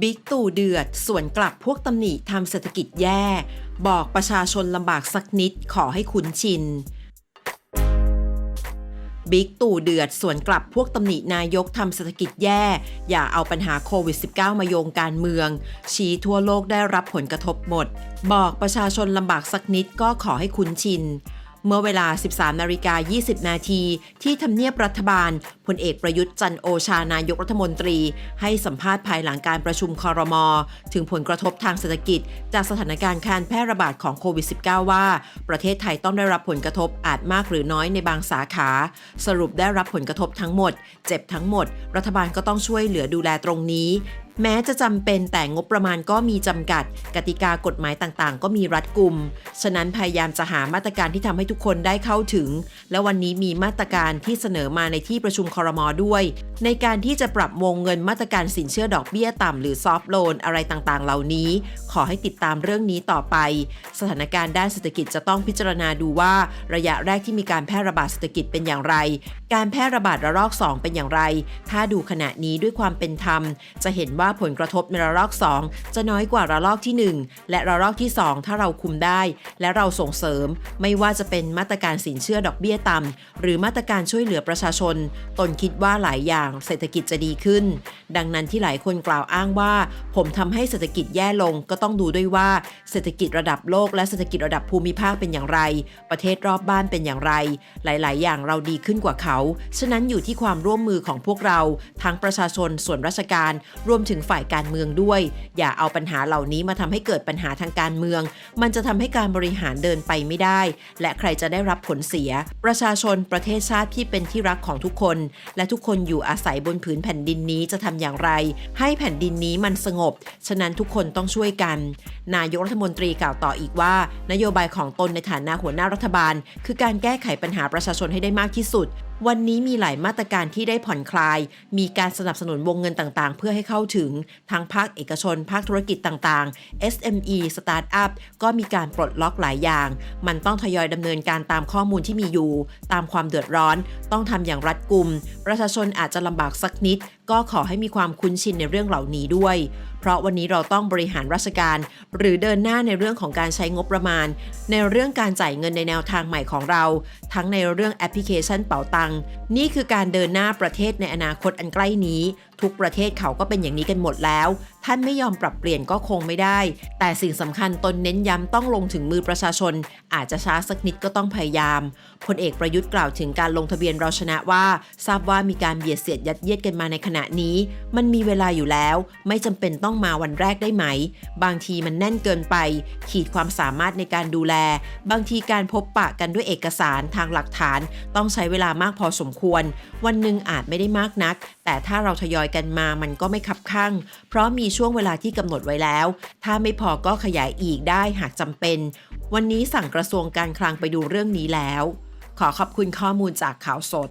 บิ๊กตู่เดือดสวนกลับพวกตำหนิทำเศรษฐกิจแย่ บอกประชาชนลำบากสักนิดขอให้คุ้นชิน บิ๊กตู่เดือดสวนกลับพวกตำหนินายกทำเศรษฐกิจแย่ อย่าเอาปัญหาโควิด -19 มาโยงการเมือง ชี้ทั่วโลกได้รับผลกระทบหมด บอกประชาชนลำบากสักนิดก็ขอให้คุ้นชิน เมื่อเวลา 13นาฬิกา20 นาทีที่ทำเนียบรัฐบาลพลเอกประยุทธ์จันโอชานายกรัฐมนตรี ให้สัมภาษณ์ภายหลังการประชุมคอรมอถึงผลกระทบทางเศรษฐกิจ จากสถานการณ์การแพร่ระบาดของโควิด -19 ว่า ประเทศไทยต้องได้รับผลกระทบอาจมากหรือน้อยในบางสาขา สรุปได้รับผลกระทบทั้งหมด เจ็บทั้งหมด รัฐบาลก็ต้องช่วยเหลือดูแลตรงนี้ แม้จะจำเป็นแต่งบประมาณก็มีจำกัด กติกากฎหมายต่างๆ ก็มีรัดกุม ฉะนั้นพยายามจะหามาตรการที่ทำให้ทุกคนได้เข้าถึง และวันนี้มีมาตรการที่เสนอมาในที่ประชุมคอรมอด้วย ในการที่จะปรับวงเงินมาตรการสินเชื่อดอกเบี้ยต่ำหรือซอฟท์โลนอะไรต่างๆ เหล่านี้ ขอให้ติดตามเรื่องนี้ต่อไป สถานการณ์ด้านเศรษฐกิจจะต้องพิจารณาดูว่า ระยะแรกที่มีการแพร่ระบาดเศรษฐกิจเป็นอย่างไร การแพร่ระบาดระลอก 2 เป็นอย่างไร ถ้าดูขณะนี้ด้วยความเป็นธรรม จะเห็นว่าผลกระทบในระลอก 2 จะน้อยกว่าระลอกที่ 1 และระลอกที่ 2 ถ้าเราคุมได้ และเราส่งเสริม ไม่ว่าจะเป็นมาตรการสินเชื่อดอกเบี้ยต่ำหรือมาตรการช่วยเหลือประชาชน ตนคิดว่าหลายอย่างเศรษฐกิจจะดีขึ้น ดังนั้นที่หลายคนกล่าวอ้างว่า ผมทำให้เศรษฐกิจแย่ลงก็ต้องดูด้วยว่าเศรษฐกิจระดับโลกและเศรษฐกิจระดับภูมิภาคเป็นอย่างไร ประเทศรอบบ้านเป็นอย่างไร หลาย ๆ อย่างเราดีขึ้นกว่าเขา ฉะนั้นอยู่ที่ความร่วมมือของพวกเรา ทั้งประชาชนส่วนราชการรวมถึงฝ่ายการเมืองด้วย อย่าเอาปัญหาเหล่านี้มาทำให้เกิดปัญหาทางการเมือง มันจะทำให้การบริหารเดินไปไม่ได้ และใครจะได้รับผลเสีย ประชาชนประเทศชาติที่เป็นที่รักของทุกคน และทุกคนอยู่อาศัยบนผืนแผ่นดินนี้จะทำอย่างไร ให้แผ่นดินนี้มันสงบ ฉะนั้นทุกคนต้องช่วยกัน นายกรัฐมนตรีกล่าวต่ออีกว่า นโยบายของตนในฐานะหัวหน้ารัฐบาล คือการแก้ไขปัญหาประชาชนให้ได้มากที่สุด วันนี้มีหลายมาตรการที่ได้ผ่อนคลาย มีการสนับสนุนวงเงินต่างๆ เพื่อให้เข้าถึงทั้งภาคเอกชน ภาคธุรกิจต่างๆ SME สตาร์ทอัพก็มีการปลดล็อกหลายอย่าง มันต้องทยอยดำเนินการตามข้อมูลที่มีอยู่ ตามความเดือดร้อน ต้องทำอย่างรัดกุม ประชาชนอาจจะลำบากสักนิด ก็ขอให้มีความคุ้นชินในเรื่องเหล่านี้ด้วยเพราะวันนี้เราต้องบริหารราชการ หรือเดินหน้าในเรื่องของการใช้งบประมาณ ในเรื่องการจ่ายเงินในแนวทางใหม่ของเรา ทั้งในเรื่องแอปพลิเคชันเป๋าตังนี่คือการเดินหน้าประเทศในอนาคตอันใกล้นี้ ทุกประเทศเขาก็เป็นอย่างนี้กันหมดแล้ว ท่านไม่ยอมปรับเปลี่ยนก็คงไม่ได้ แต่สิ่งสำคัญตนเน้นย้ำต้องลงถึงมือประชาชน อาจจะช้าสักนิดก็ต้องพยายามพลเอกประยุทธ์กล่าวถึงการลงทะเบียนเราชนะว่า ทราบว่ามีการเบียดเสียดยัดเยียดกันมาในขณะนี้ มันมีเวลาอยู่แล้ว ไม่จำเป็นต้องมาวันแรกได้ไหม บางทีมันแน่นเกินไป ขีดความสามารถในการดูแล บางทีการพบปะกันด้วยเอกสารทางหลักฐาน ต้องใช้เวลามากพอสมควร วันหนึ่งอาจไม่ได้มากนัก แต่ถ้าเราทยอยกันมามันก็ไม่คับข้างเพราะมีช่วงเวลาที่กำหนดไว้แล้ว ถ้าไม่พอก็ขยายอีกได้หากจำเป็น วันนี้สั่งกระทรวงการคลังไปดูเรื่องนี้แล้ว ขอขอบคุณข้อมูลจากข่าวสด